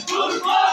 Football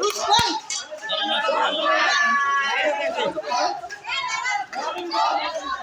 Thank you.